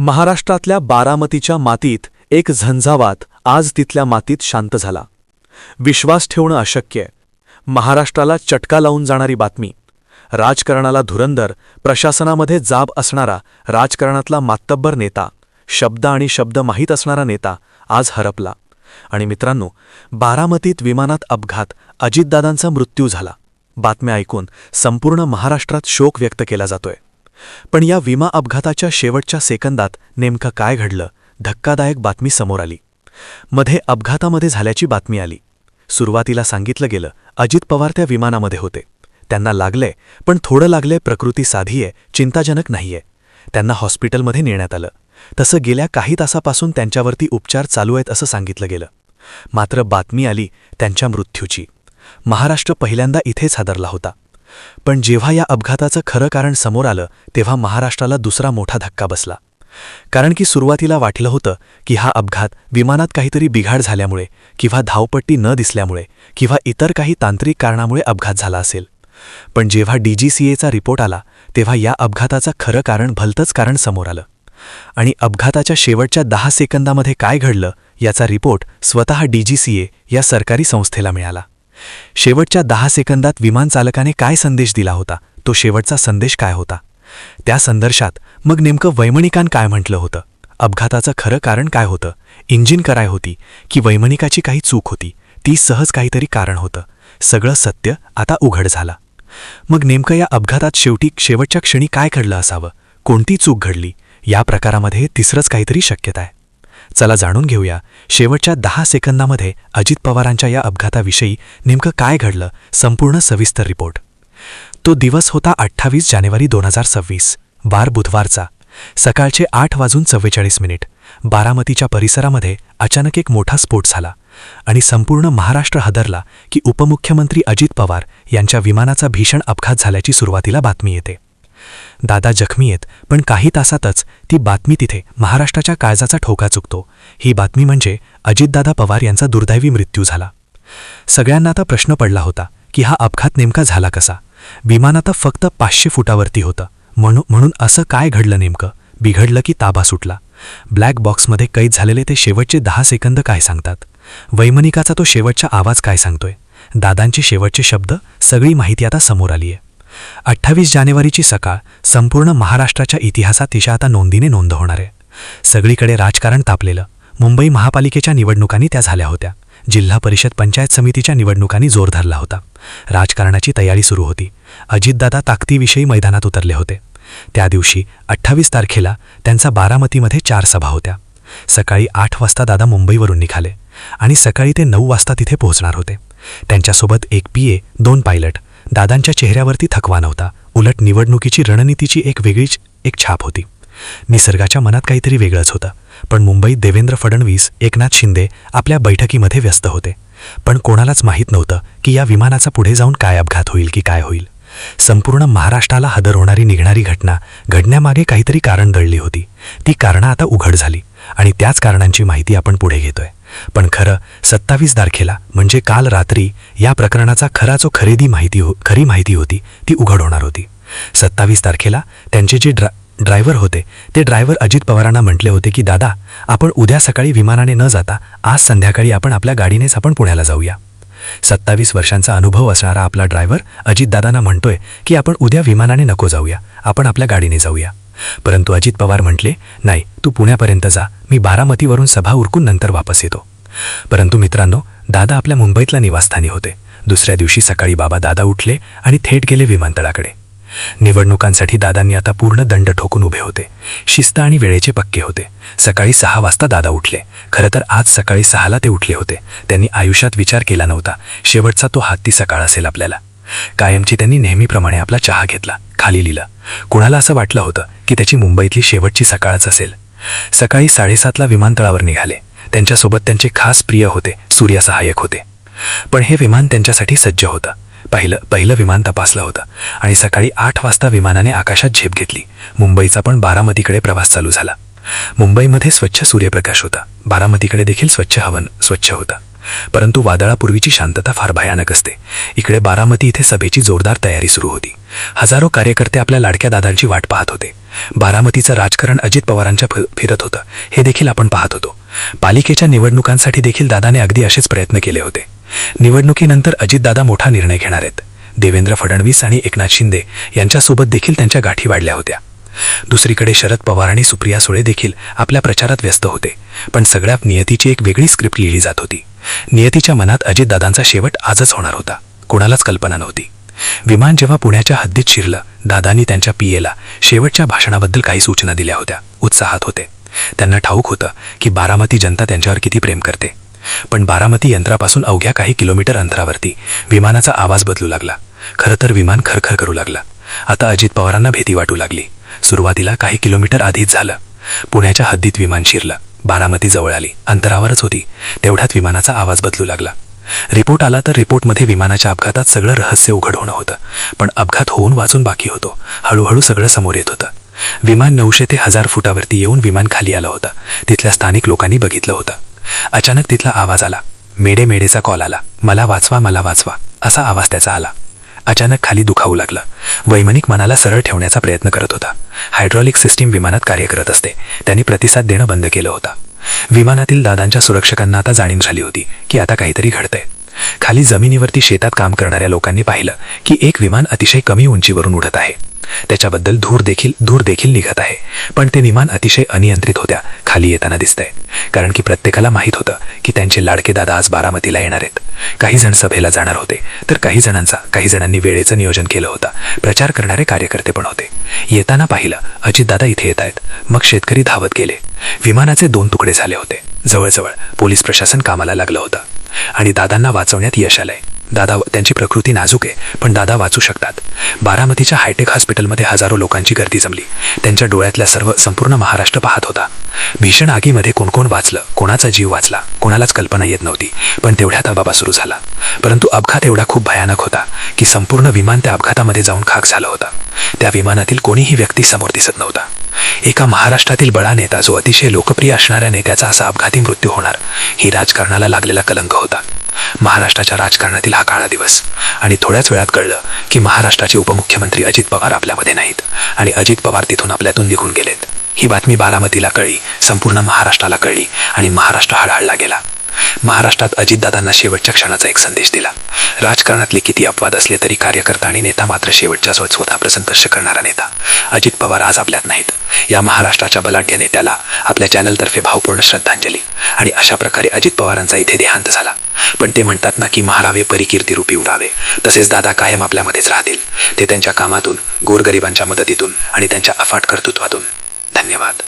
महाराष्ट्रातल्या बारामतीच्या मातीत एक झंझावात आज तिथल्या मातीत शांत झाला. विश्वास ठेवणं अशक्य महाराष्ट्राला चटका लावून जाणारी बातमी. राजकारणाला धुरंदर प्रशासनामध्ये जाब असणारा राजकारणातला मातब्बर नेता शब्द आणि शब्द माहीत असणारा नेता आज हरपला. आणि मित्रांनो बारामतीत विमानात अपघात अजितदादांचा मृत्यू झाला. बातम्या ऐकून संपूर्ण महाराष्ट्रात शोक व्यक्त केला जातोय. पण या विमा अपघाताच्या शेवटच्या सेकंदात नेमकं काय घडलं धक्कादायक बातमी समोर आली. मध्ये अपघातामध्ये झाल्याची बातमी आली. सुरुवातीला सांगितलं गेलं अजित पवार त्या विमानामध्ये होते. त्यांना लागलंय पण थोडं लागलंय प्रकृती साधी आहे चिंताजनक नाहीये. त्यांना हॉस्पिटलमध्ये नेण्यात आलं. तसं गेल्या काही तासापासून त्यांच्यावरती उपचार चालू आहेत असं सांगितलं गेलं. मात्र बातमी आली त्यांच्या मृत्यूची. महाराष्ट्र पहिल्यांदा इथेच हादरला होता. पण जेव्हा या अपघाताचं खरं कारण समोर आलं तेव्हा महाराष्ट्राला दुसरा मोठा धक्का बसला. कारण की सुरुवातीला वाटलं होतं की हा अपघात विमानात काहीतरी बिघाड झाल्यामुळे किंवा धावपट्टी न दिसल्यामुळे किंवा इतर काही तांत्रिक कारणामुळे अपघात झाला असेल. पण जेव्हा डीजीसीएचा रिपोर्ट आला तेव्हा या अपघाताचं खरं कारण भलतंच कारण समोर आलं. आणि अपघाताच्या शेवटच्या दहा सेकंदामध्ये काय घडलं याचा रिपोर्ट स्वतः डीजीसीए या सरकारी संस्थेला मिळाला. शेवटच्या दहा सेकंदात विमानचालकाने काय संदेश दिला होता? तो शेवटचा संदेश काय होता? त्या संदर्शात मग नेमकं वैमणिकान काय म्हटलं होतं? अपघाताचं खरं कारण काय होतं? इंजिन कराय होती की वैमणिकाची काही चूक होती? ती सहज काहीतरी कारण होतं. सगळं सत्य आता उघड झाला. मग नेमकं या अपघातात शेवटी शेवटच्या क्षणी काय घडलं असावं? कोणती चूक घडली? या प्रकारामध्ये तिसरंच काहीतरी शक्यता आहे चला जाणून घेऊया. शेवटच्या दहा सेकंदामध्ये अजित पवारांच्या या अपघाताविषयी नेमकं काय घडलं संपूर्ण सविस्तर रिपोर्ट. तो दिवस होता अठ्ठावीस जानेवारी दोन हजार सव्वीस वार बुधवारचा. सकाळचे आठ वाजून चव्वेचाळीस मिनिट. बारामतीच्या परिसरामध्ये अचानक एक मोठा स्फोट झाला आणि संपूर्ण महाराष्ट्र हदरला की उपमुख्यमंत्री अजित पवार यांच्या विमानाचा भीषण अपघात झाल्याची सुरुवातीला बातमी येते. दादा जखमी आहेत पण काही तासातच ती बातमी तिथे महाराष्ट्राच्या काळजाचा ठोका चुकतो. ही बातमी म्हणजे अजितदादा पवार यांचा दुर्दैवी मृत्यू झाला. सगळ्यांना आता प्रश्न पडला होता की हा अपघात नेमका झाला कसा? विमान आता फक्त पाचशे फुटावरती होतं. म्हणू म्हणून असं काय घडलं नेमकं? बिघडलं की ताबा सुटला. ब्लॅक बॉक्समध्ये कैद झालेले ते शेवटचे दहा सेकंद काय सांगतात? वैमनिकाचा तो शेवटचा आवाज काय सांगतोय? दादांचे शेवटचे शब्द सगळी माहिती आता समोर आली आहे अठ्ठावीस जानेवारीची सकाळ संपूर्ण महाराष्ट्राच्या इतिहासात तिच्या आता नोंदीने नोंद होणार आहे सगळीकडे राजकारण तापलेलं. मुंबई महापालिकेच्या निवडणुकांनी त्या झाल्या होत्या. जिल्हा परिषद पंचायत समितीच्या निवडणुकांनी जोर धरला होता. राजकारणाची तयारी सुरू होती. अजितदादा ताकदीविषयी मैदानात उतरले होते. त्या दिवशी अठ्ठावीस तारखेला त्यांचा बारामतीमध्ये चार सभा होत्या. सकाळी आठ वाजता दादा मुंबईवरून निघाले आणि सकाळी ते नऊ वाजता तिथे पोहोचणार होते. त्यांच्यासोबत एक पीए दोन पायलट दादांच्या चेहऱ्यावरती थकवा नव्हता. उलट निवडणुकीची रणनीतीची एक वेगळीच एक छाप होती. निसर्गाच्या मनात काहीतरी वेगळंच होतं. पण मुंबईत देवेंद्र फडणवीस एकनाथ शिंदे आपल्या बैठकीमध्ये व्यस्त होते. पण कोणालाच माहीत नव्हतं की या विमानाचा पुढे जाऊन काय अपघात होईल की काय होईल. संपूर्ण महाराष्ट्राला हदर होणारी निघणारी घटना घडण्यामागे काहीतरी कारण दळली होती. ती कारणं आता उघड झाली. आणि त्याच कारणांची माहिती आपण पुढे घेतोय. पण खरं सत्तावीस तारखेला म्हणजे काल रात्री या प्रकरणाचा खरा जो खरेदी माहिती हो खरी माहिती होती ती उघड होणार होती. सत्तावीस तारखेला त्यांचे जे ड्रा ड्रायव्हर होते ते ड्रायव्हर अजित पवारांना म्हटले होते की दादा आपण उद्या सकाळी विमानाने न जाता आज संध्याकाळी आपण आपल्या गाडीनेच आपण पुण्याला जाऊया. सत्तावीस वर्षांचा अनुभव असणारा आपला ड्रायव्हर अजितदादांना म्हणतोय की आपण उद्या विमानाने नको जाऊया आपण आपल्या गाडीने जाऊया. परंतु अजित पवार म्हटले नाही तू पुण्यापर्यंत जा. मी बारामतीवरून सभा उरकून नंतर वापस येतो. परंतु मित्रांनो दादा आपल्या मुंबईतल्या निवासस्थानी होते. दुसऱ्या दिवशी सकाळी बाबा दादा उठले आणि थेट गेले विमानतळाकडे. निवडणुकांसाठी दादांनी आता पूर्ण दंड ठोकून उभे होते. शिस्त आणि वेळेचे पक्के होते. सकाळी सहा वाजता दादा उठले. खरं तर आज सकाळी सहाला ते उठले होते. त्यांनी आयुष्यात विचार केला नव्हता. शेवटचा तो हाती सकाळ असेल आपल्याला. कायमची त्यांनी नेहमीप्रमाणे आपला चहा घेतला. खाली लिहिलं. कुणाला असं वाटलं होतं की त्याची मुंबईतली शेवटची सकाळच असेल? सकाळी साडेसातला विमानतळावर निघाले. त्यांच्यासोबत त्यांचे खास प्रिय होते सूर्यसहाय्यक होते. पण हे विमान त्यांच्यासाठी सज्ज होतं. पहिलं पहिलं विमान तपासलं होतं आणि सकाळी आठ वाजता विमानाने आकाशात झेप घेतली. मुंबईचा पण बारामतीकडे प्रवास चालू झाला. मुंबईमध्ये स्वच्छ सूर्यप्रकाश होता. बारामतीकडे देखील स्वच्छ हवन स्वच्छ होतं. परंतु वादळापूर्वीची शांतता फार भयानक असते. इकडे बारामती इथे सभेची जोरदार तयारी सुरू होती. हजारो कार्यकर्ते आपल्या लाडक्या दादांची वाट पाहत होते. बारामतीचं राजकारण अजित पवारांच्या फिरत होतं. हे देखील आपण पाहत होतो. पालिकेच्या निवडणुकांसाठी देखील दादाने अगदी असेच प्रयत्न केले होते. निवडणुकीनंतर अजितदादा मोठा निर्णय घेणार आहेत. देवेंद्र फडणवीस आणि एकनाथ शिंदे यांच्यासोबत देखील त्यांच्या गाठी वाढल्या होत्या. दुसरीकडे शरद पवार आणि सुप्रिया सुळे देखील आपल्या प्रचारात व्यस्त होते. पण सगळ्या नियतीची एक वेगळी स्क्रिप्ट लिहिली जात होती. नियतीच्या मनात अजितदादांचा शेवट आजच होणार होता. कोणालाच कल्पना नव्हती. विमान जेव्हा पुण्याच्या हद्दीत शिरलं दादांनी त्यांच्या पीएला शेवटच्या भाषणाबद्दल काही सूचना दिल्या होत्या. उत्साहात होते. त्यांना ठाऊक होतं की बारामती जनता त्यांच्यावर किती प्रेम करते. पण बारामती यंत्रापासून अवघ्या काही किलोमीटर अंतरावरती विमानाचा आवाज बदलू लागला. खरं तर विमान खरखर करू लागला. आता अजित पवारांना भीती वाटू लागली. सुरुवातीला काही किलोमीटर आधीच झालं. पुण्याच्या हद्दीत विमान शिरलं. बारामती जवळ आली. अंतरावरच होती. तेवढ्यात विमानाचा आवाज बदलू लागला. रिपोर्ट आला तर रिपोर्टमध्ये विमानाच्या अपघातात सगळं रहस्य उघड होणं होतं. पण अपघात होऊन वाचून बाकी होतो. हळूहळू सगळं समोर येत होतं. विमान नऊशे ते हजार फुटावरती येऊन विमान खाली आलं होतं. तिथल्या स्थानिक लोकांनी बघितलं होतं. अचानक तिथला आवाज आला. मेडे मेडेचा कॉल आला. मला वाचवा मला वाचवा असा आवाज त्याचा आला. अचानक खाली दुखावू लागलं. वैमानिक मनाला सरळ ठेवण्याचा प्रयत्न करत होता. हायड्रॉलिक सिस्टीम विमानात कार्य करत असते. त्यांनी प्रतिसाद देणं बंद केलं होतं. विमानातील दादांच्या सुरक्षकांना आता जाणीव झाली होती की आता काहीतरी घडतंय. खाली जमिनीवरती शेतात काम करणाऱ्या लोकांनी पाहिलं की एक विमान अतिशय कमी उंचीवरून उडत आहे. त्याच्याबद्दल धूर देखील धूर देखील निघत आहे. पण ते विमान अतिशय अनियंत्रित होत्या खाली येताना दिसतंय. कारण की प्रत्येकाला माहीत होतं की त्यांचे लाडके दादा आज बारामतीला येणार आहेत. काही जण सभेला जाणार होते. तर काही जणांचा काही जणांनी वेळेचं नियोजन केलं होतं. प्रचार करणारे कार्यकर्ते पण होते. येताना पाहिलं अजितदादा इथे येत आहेत. मग शेतकरी धावत गेले. विमानाचे दोन तुकडे झाले होते. जवळजवळ पोलीस प्रशासन कामाला लागलं होतं. आणि दादांना वाचवण्यात यश आलंय. दादा त्यांची प्रकृती नाजूक आहे पण दादा वाचू शकतात. बारामतीच्या हायटेक हॉस्पिटलमध्ये हजारो लोकांची गर्दी जमली. त्यांच्या डोळ्यातल्या सर्व संपूर्ण महाराष्ट्र पाहत होता. भीषण आगीमध्ये कोण कोण वाचलं कोणाचा जीव वाचला कोणालाच कल्पना येत नव्हती पण तेवढ्यात अबाबा सुरू झाला. परंतु अपघात एवढा खूप भयानक होता की संपूर्ण विमान त्या अपघातामध्ये जाऊन खाक झालं होता. त्या विमानातील कोणीही व्यक्ती समोर दिसत नव्हता. एका महाराष्ट्रातील बळा नेता जो अतिशय लोकप्रिय असणाऱ्या नेत्याचा असा अपघाती मृत्यू होणार ही राजकारणाला लागलेला कलंक होता. महाराष्ट्राच्या राजकारणातील हा काळा दिवस. आणि थोड्याच वेळात कळलं की महाराष्ट्राचे उपमुख्यमंत्री अजित पवार आपल्यामध्ये नाहीत. आणि अजित पवार तिथून आपल्यातून निघून गेलेत. ही बातमी बारामतीला कळली संपूर्ण महाराष्ट्राला कळली आणि महाराष्ट्र हळहळला गेला. महाराष्ट्रात अजितदादांना शेवटच्या क्षणाचा एक संदेश दिला. राजकारणातले किती अपवाद असले तरी कार्यकर्ता आणि नेता मात्र शेवटच्या स्वतः संघर्ष करणारा नेता. अजित पवार आज आपल्यात नाहीत. या महाराष्ट्राच्या बलाढ्य नेत्याला आपल्या चॅनलतर्फे भावपूर्ण श्रद्धांजली आणि अशा प्रकारे अजित पवारांचा इथे देहांत झाला. पण ते म्हणतात ना की महारावे परिकीर्ती रूपी उडावे. तसेच दादा कायम आपल्यामध्येच राहतील. ते त्यांच्या कामातून गोरगरिबांच्या मदतीतून आणि त्यांच्या अफाट कर्तृत्वातून. धन्यवाद.